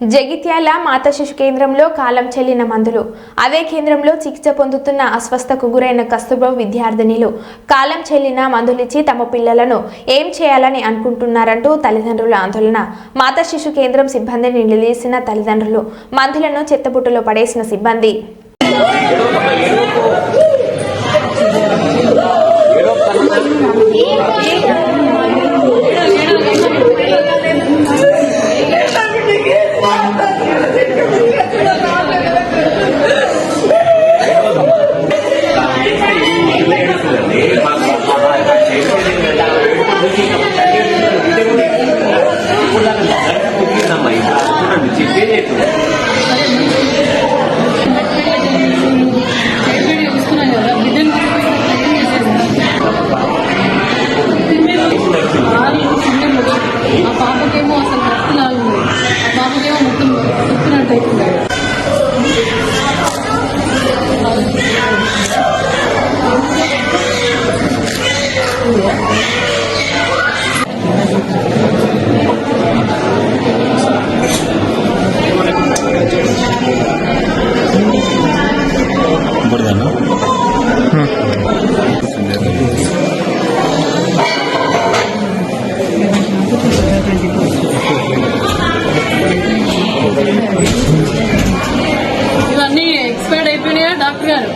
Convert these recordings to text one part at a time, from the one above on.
జగిత్యాల మాతా శిశు కేంద్రంలో కాలం చెల్లిన మందులు. అదే కేంద్రంలో చికిత్స పొందుతున్న అస్వస్థకు గురైన కస్తూర్బా విద్యార్థినిలు కాలం చెల్లిన మందులిచ్చి తమ పిల్లలను ఏం చేయాలని అనుకుంటున్నారంటూ తల్లిదండ్రుల ఆందోళన. మాతా శిశు కేంద్రం సిబ్బందిని నిలదీసిన తల్లిదండ్రులు మందులను చెత్తబుట్టలో పడేసిన సిబ్బంది. ఇవన్నీ ఎక్స్పైర్డ్ అయిపోయినాయా డాక్టర్ గారు?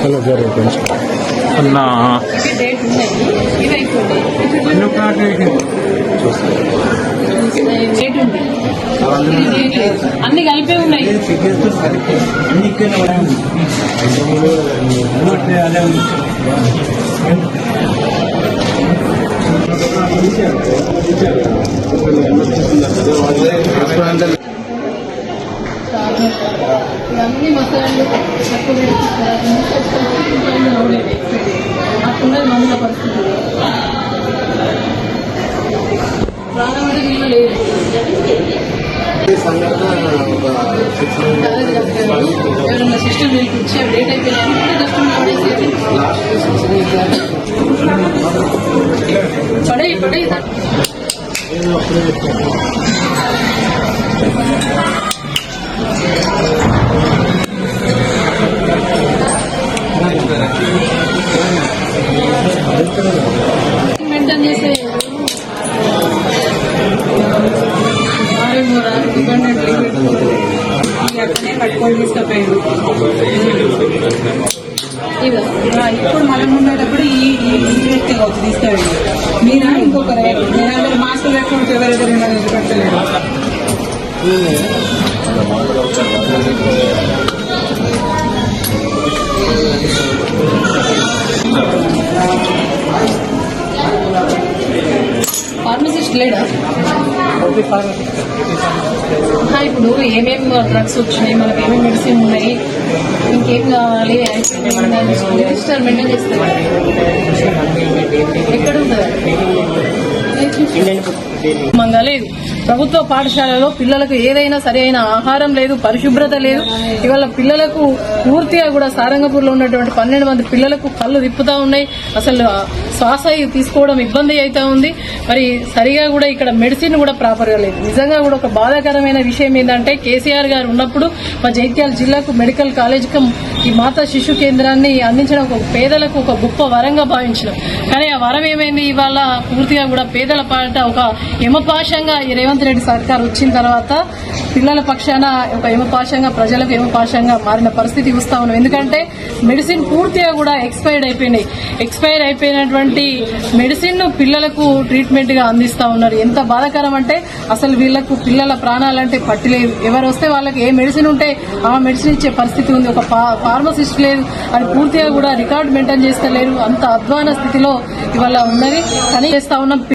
హలో గారు కొంచెం అన్నా ఉన్నాయి. అన్ని కలిపే ఉన్నాయి ఇవన్నీ మసాలాలు తక్కువ అట్టున్నది మందుల పరిస్థితి ప్రాణం అంటే లేదు ఎవరన్నా సిస్టమ్ మీకు ఇచ్చే డేట్ అయిపోయినా మెయింటైన్ చేసే పట్టుకొని తీసుకుపోయాడు. ఇప్పుడు మనం ఉండేటప్పుడు ఈ ఈ ఇంటి వ్యక్తి వచ్చి తీసుకెళ్ళండి మీరా? ఇంకొకరు మాస్క్ లేకుండా ఉన్నారు పెట్టలేదు ఫార్మసిస్ట్ లేడా? ఆ, ఇప్పుడు ఏమేమి డ్రగ్స్ వచ్చినాయి మనకి ఏమేమి మెడిసిన్ ఉన్నాయి ఇంకేం కావాలి రిజిస్టర్ మెయింటైన్ చేస్తారు ఎక్కడ ఉంటుంది మంగా లేదు ప్రభుత్వ పాఠశాలలో పిల్లలకు ఏదైనా సరైన ఆహారం లేదు పరిశుభ్రత లేదు. ఇవాళ పిల్లలకు పూర్తిగా కూడా సారంగపూర్లో ఉన్నటువంటి పన్నెండు మంది పిల్లలకు కళ్ళు తిప్పుతా ఉన్నాయి. అసలు శ్వాస తీసుకోవడం ఇబ్బంది అవుతా ఉంది. మరి సరిగా కూడా ఇక్కడ మెడిసిన్ కూడా ప్రాపర్గా లేదు. నిజంగా కూడా ఒక బాధాకరమైన విషయం ఏంటంటే కేసీఆర్ గారు ఉన్నప్పుడు మా జైత్యాల జిల్లాకు మెడికల్ కాలేజ్ ఈ మాతా శిశు కేంద్రాన్ని అందించడం ఒక పేదలకు ఒక గొప్ప వరంగా భావించడం కానీ ఆ వరం ఏమైంది? ఇవాళ పూర్తిగా కూడా పేదల పాట ఒక యమపాశంగా ఈ రేవంత్ రెడ్డి సర్కార్ వచ్చిన తర్వాత పిల్లల పక్షాన ఒక యమపాశంగా ప్రజలకు యమపాశంగా మారిన పరిస్థితి చూస్తా ఉన్నాం ఎందుకంటే మెడిసిన్ పూర్తిగా కూడా ఎక్స్పైర్డ్ అయిపోయినాయి. ఎక్స్పైర్ అయిపోయినటువంటి మెడిసిన్ను పిల్లలకు ట్రీట్మెంట్గా అందిస్తూ ఉన్నారు. ఎంత బాధాకరం అంటే అసలు వీళ్ళకు పిల్లల ప్రాణాలంటే పట్టిలేదు. ఎవరు వస్తే వాళ్ళకి ఏ మెడిసిన్ ఉంటే ఆ మెడిసిన్ ఇచ్చే పరిస్థితి ఉంది. ఒక ఫార్మసిస్ట్ లేదు. అది పూర్తిగా కూడా రికార్డ్ మెయింటైన్ చేస్తలేరు. అంత అధ్వాన స్థితిలో ఇవాళ ఉన్నది. కానీ చేస్తా ఉన్నాం